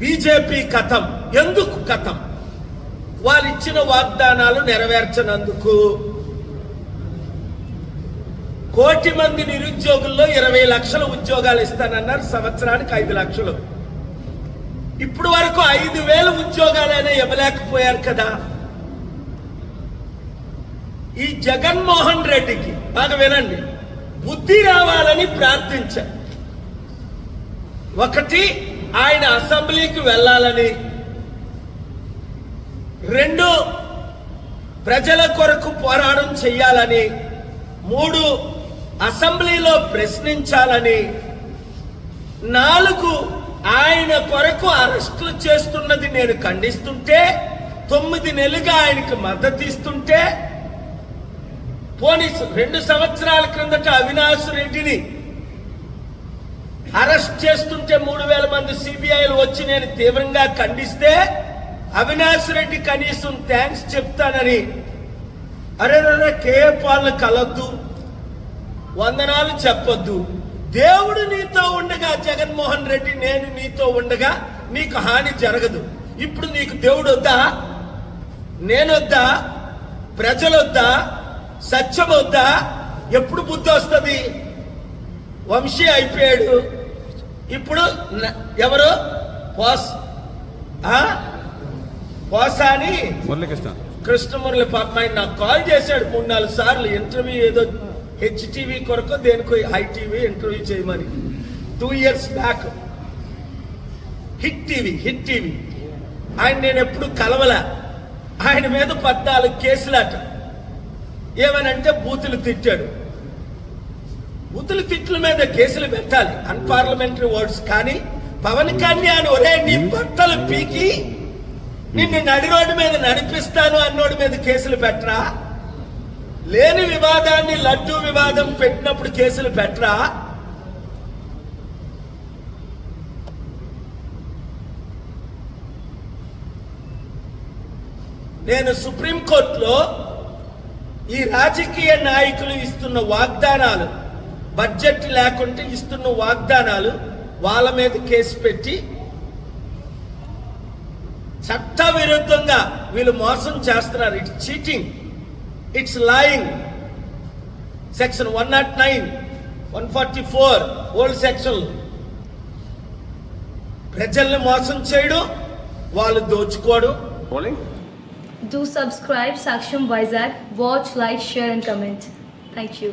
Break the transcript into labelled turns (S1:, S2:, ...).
S1: BJP కథం ఎందుకు కథం? వాళ్ళు ఇచ్చిన వాగ్దానాలు నెరవేర్చనందుకు కోటి మంది నిరుద్యోగుల్లో ఇరవై లక్షల ఉద్యోగాలు ఇస్తానన్నారు సంవత్సరానికి ఐదు లక్షలు. ఇప్పుడు వరకు ఐదు వేల ఉద్యోగాలైనా ఇవ్వలేకపోయారు కదా. ఈ జగన్మోహన్ రెడ్డికి బాగా వినండి బుద్ధి రావాలని ప్రార్థించ. ఒకటి ఆయన అసెంబ్లీకి వెళ్ళాలని. రెండు ప్రజల కొరకు పోరాటం చేయాలని మూడు అసెంబ్లీలో ప్రశ్నించాలని. నాలుగు ఆయన కొరకు అరెస్టులు చేస్తున్నది నేను ఖండిస్తుంటే తొమ్మిది నెలలుగా ఆయనకు మద్దతు ఇస్తుంటే పోలీసు రెండు సంవత్సరాల క్రిందట అవినాష్ రెడ్డిని అరెస్ట్ చేస్తుంటే మూడు వేల మంది సిబిఐలు వచ్చి నేను తీవ్రంగా ఖండిస్తే అవినాష్ రెడ్డి కనీసం థ్యాంక్స్ చెప్తానని. అరే రే కే పాలన కలద్దు. వందనాలు చెప్పొద్దు. దేవుడు నీతో ఉండగా జగన్మోహన్ రెడ్డి నేను నీతో ఉండగా నీకు హాని జరగదు. ఇప్పుడు నీకు దేవుడు వద్దా? నేనొద్దా ప్రజలొద్దా సత్యం వద్దా? ఎప్పుడు బుద్ధి వస్తుంది? వంశీ అయిపోయాడు. ఇప్పుడు ఎవరు? పోస్? పోసాని
S2: మురళీకృష్ణ.
S1: కృష్ణమురళి పాప ఆయన నాకు కాల్ చేశాడు మూడు నాలుగు సార్లు. ఇంటర్వ్యూ ఏదో హెచ్టీవీ కొరకు దేనికో హై టీవీ ఇంటర్వ్యూ చేయమని. Two years back. Hit TV hit TV. ఆయన నేను ఎప్పుడు కలవలే. ఆయన మీద పద్నాలుగు కేసులాట. ఏమనంటే బూతులు తిట్టాడు. బూతులు తిట్ల మీద కేసులు పెట్టాలి. అన్పార్లమెంటరీ వర్డ్స్ కానీ పవన్ కళ్యాణ్ ఒరే నీ బట్టలు పీకి నిన్ను నడి రోడ్డు మీద నడిపిస్తాను అన్నోడి మీద కేసులు పెట్టరా? లేని వివాదాన్ని లడ్డు వివాదం పెట్టినప్పుడు కేసులు పెట్టరా? నేను సుప్రీంకోర్టులో ఈ రాజకీయ నాయకులు ఇస్తున్న వాగ్దానాలు బడ్జెట్ లేకుంటే ఇస్తున్న వాగ్దానాలు వాళ్ళ మీద కేసు పెట్టి చట్ట విరుద్ధంగా వీళ్ళు మోసం చేస్తున్నారు it's cheating it's lying section one nought nine one forty four old section ప్రజల్ని మోసం చేయడం వాళ్ళు దోచుకోవడం
S3: Do subscribe Saksham Vizag. Watch, like, share, and comment. Thank you.